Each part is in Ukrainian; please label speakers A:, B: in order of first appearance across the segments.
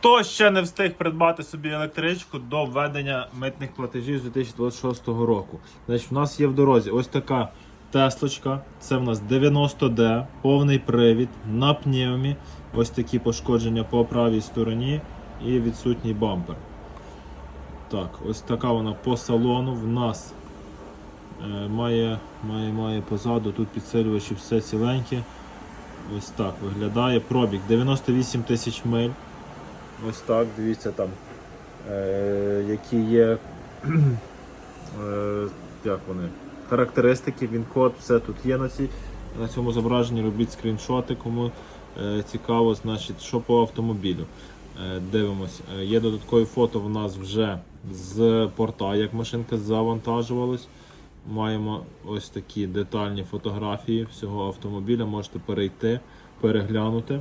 A: Хто ще не встиг придбати собі електричку до введення митних платежів з 2026 року? Значить, в нас є в дорозі ось така Теслочка. Це в нас 90D, повний привід на пневмі. Ось такі пошкодження по правій стороні і відсутній бампер. Так, ось така вона по салону. В нас е, має, має, має позаду, тут підсилювачі все ціленьке. Ось так виглядає. Пробіг 98 тисяч миль. Ось так, дивіться там, е, які є е, як вони, характеристики, він код, все тут є на, цій, на цьому зображенні. Робіть скріншоти, кому е, цікаво, значить, що по автомобілю. Е, дивимось. Е, є додаткові фото в нас вже з порта, як машинка завантажувалась. Маємо ось такі детальні фотографії всього автомобіля. Можете перейти, переглянути.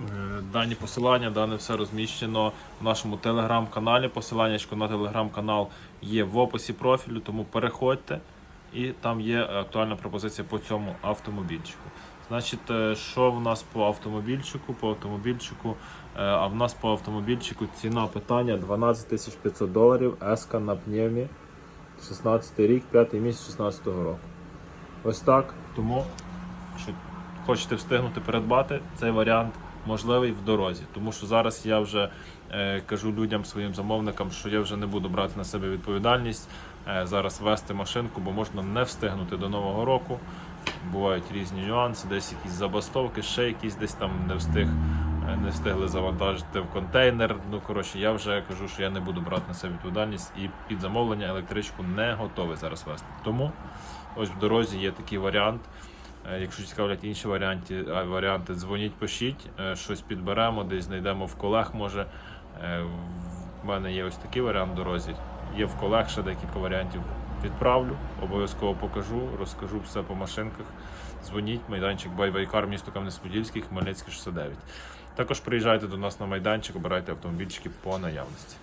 A: Е, Дані посилання, дане все розміщено в нашому телеграм-каналі. Посилання на телеграм-канал є в описі профілю, тому переходьте і там є актуальна пропозиція по цьому автомобільчику. Значить, е, що в нас по автомобільчику? По автомобільчику, е, а в нас по автомобільчику ціна питання 12 500 доларів, еска на пневмі, 16 рік, 5 місяць 16 року. Ось так. Тому, що хочете встигнути передбати, цей варіант можливий в дорозі. Тому що зараз я вже е, кажу людям, своїм замовникам, що я вже не буду брати на себе відповідальність е, зараз вести машинку, бо можна не встигнути до нового року. Бувають різні нюанси, десь якісь забастовки, ще якісь десь там не встиг. е, Не встигли завантажити в контейнер. Ну коротше, я вже кажу, що я не буду брати на себе відповідальність і під замовлення електричку не готовий зараз вести. Тому ось в дорозі є такий варіант. Е, Якщо цікавлять інші варіанти, варіанти, дзвоніть, пишіть, е, щось підберемо, десь знайдемо в колег. Може Е, в мене є ось такий варіант дорозі. Є в колег ще декілька варіантів. Відправлю, обов'язково покажу, розкажу все по машинках. Дзвоніть, майданчик Байвайкар, місто Кам'янець-Подільський, Хмельницький 69. Також приїжджайте до нас на майданчик, обирайте автомобільчики по наявності.